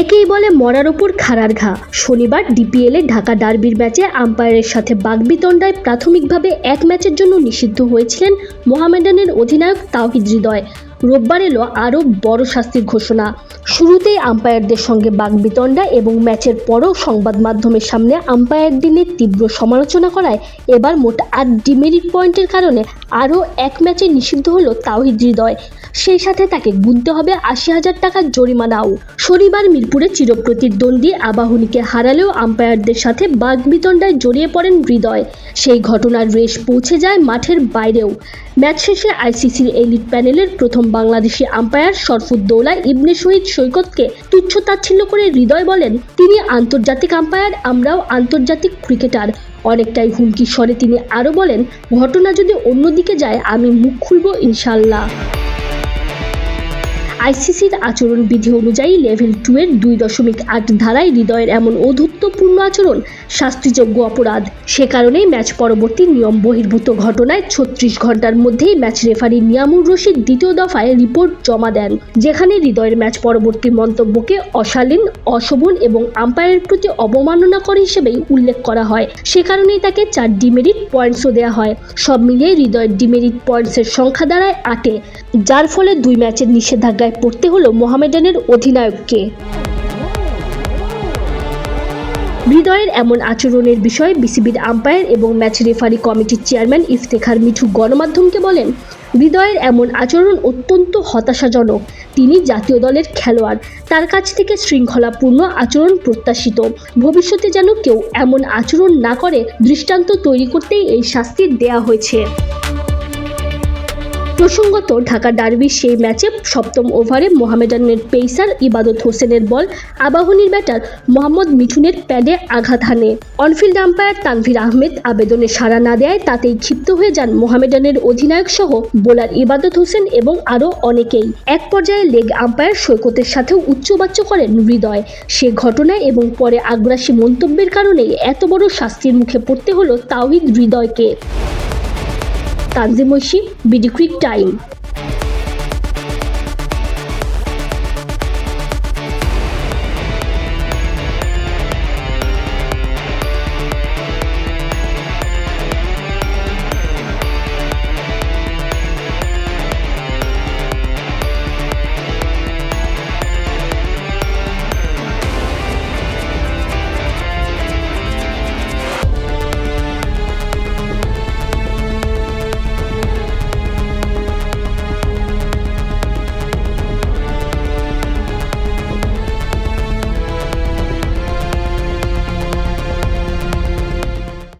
একেই বলে মরার ওপর খাড়ার ঘা। শনিবার ডিপিএলে ঢাকা ডার্বির ম্যাচে আম্পায়ারের সাথে বাগবিতণ্ডায় প্রাথমিকভাবে এক ম্যাচের জন্য নিষিদ্ধ হয়েছিলেন মোহামেডানের অধিনায়ক তাওহিদ হৃদয়। রোববার এলো আরও বড় শাস্তির ঘোষণা। শুরুতেই আম্পায়ারদের সঙ্গে বাগবিতণ্ডা এবং ম্যাচের পরও সংবাদ মাধ্যমের সামনে আম্পায়ারদের নিয়ে তীব্র সমালোচনা করায় এবার মোট আট ডিমেরিট পয়েন্টের কারণে আরও এক ম্যাচে নিষিদ্ধ হলো তাওহিদ হৃদয়। সেই সাথে তাকে গুনতে হবে আশি হাজার টাকার জরিমানাও। শনিবার মিরপুরে চিরপ্রতিদ্বন্দ্বী আবাহনীকে হারালেও আম্পায়ারদের সাথে বাগবিতণ্ডায় জড়িয়ে পড়েন হৃদয়। সেই ঘটনার রেশ পৌঁছে যায় মাঠের বাইরেও। ম্যাচ শেষে আইসিসির এলিট প্যানেলের প্রথম বাংলাদেশি আম্পায়ার শরফুদ্দৌলা ইবনে শহীদ সৈকতকে তুচ্ছ তাচ্ছিল্য করে হৃদয় বলেন, তিনি আন্তর্জাতিক আম্পায়ার, আমরাও আন্তর্জাতিক ক্রিকেটার। অনেকটাই হুমকি স্বরে তিনি আরও বলেন, ঘটনা যদি অন্যদিকে যায়, আমি মুখ খুলব ইনশাল্লাহ। আইসিসির আচরণ বিধি অনুযায়ী লেভেল টু এর দুই দশমিক আট ধারায় হৃদয়ের এমন অধূত্বপূর্ণ আচরণ শাস্তিযোগ্য অপরাধ। সে কারণেই ম্যাচ পরবর্তী নিয়ম বহির্ভূত ঘটনায় ছত্রিশ ঘণ্টার মধ্যেই ম্যাচ রেফারি নিয়ামুর রশিদ দ্বিতীয় দফায় রিপোর্ট জমা দেন। যেখানে হৃদয়ের ম্যাচ পরবর্তী মন্তব্যকে অশালীন, অশোভন এবং আম্পায়ারের প্রতি অবমাননাকর হিসেবেই উল্লেখ করা হয়। সে কারণেই তাকে চার ডিমেরিট পয়েন্টসও দেওয়া হয়। সব মিলিয়ে হৃদয়ের ডিমেরিট পয়েন্টসের সংখ্যা দাঁড়ায় আটে, যার ফলে দুই ম্যাচের নিষেধাজ্ঞায় পড়তে হলো মোহামেডানের অধিনায়ককে। হৃদয়ের এমন আচরণের বিষয়ে বিসিবির আম্পায়ার এবং ম্যাচ রেফারি কমিটির চেয়ারম্যান ইফতেখার মিঠু গণমাধ্যমকে বলেন, হৃদয়ের এমন আচরণ অত্যন্ত হতাশাজনক। তিনি জাতীয় দলের খেলোয়াড়। তার কাছ থেকে শৃঙ্খলাপূর্ণ আচরণ প্রত্যাশিত। ভবিষ্যতে যেন কেউ এমন আচরণ না করে, দৃষ্টান্ত তৈরি করতেই এই শাস্তি দেয়া হয়েছে। প্রসঙ্গত, ঢাকা ডার্বির সেই ম্যাচে সপ্তম ওভারে মোহামেডানের পেসার ইবাদত হোসেনের বল আবাহনীর ব্যাটার মোহাম্মদ মিঠুনের প্যাডে আঘাত হানে। অনফিল্ড আম্পায়ার তানভীর আহমেদ আবেদনে সাড়া না দেয় তাতেই ক্ষিপ্ত হয়ে যান মোহামেডানের অধিনায়ক সহ বোলার ইবাদত হোসেন এবং আরও অনেকেই। এক পর্যায়ে লেগ আম্পায়ার সৈকতের সাথেও উচ্চবাচ্য করেন হৃদয়। সে ঘটনায় এবং পরে আগ্রাসী মন্তব্যের কারণেই এত বড় শাস্তির মুখে পড়তে হলো তাওহিদ হৃদয়কে। Tanzim Oishi BD cric time.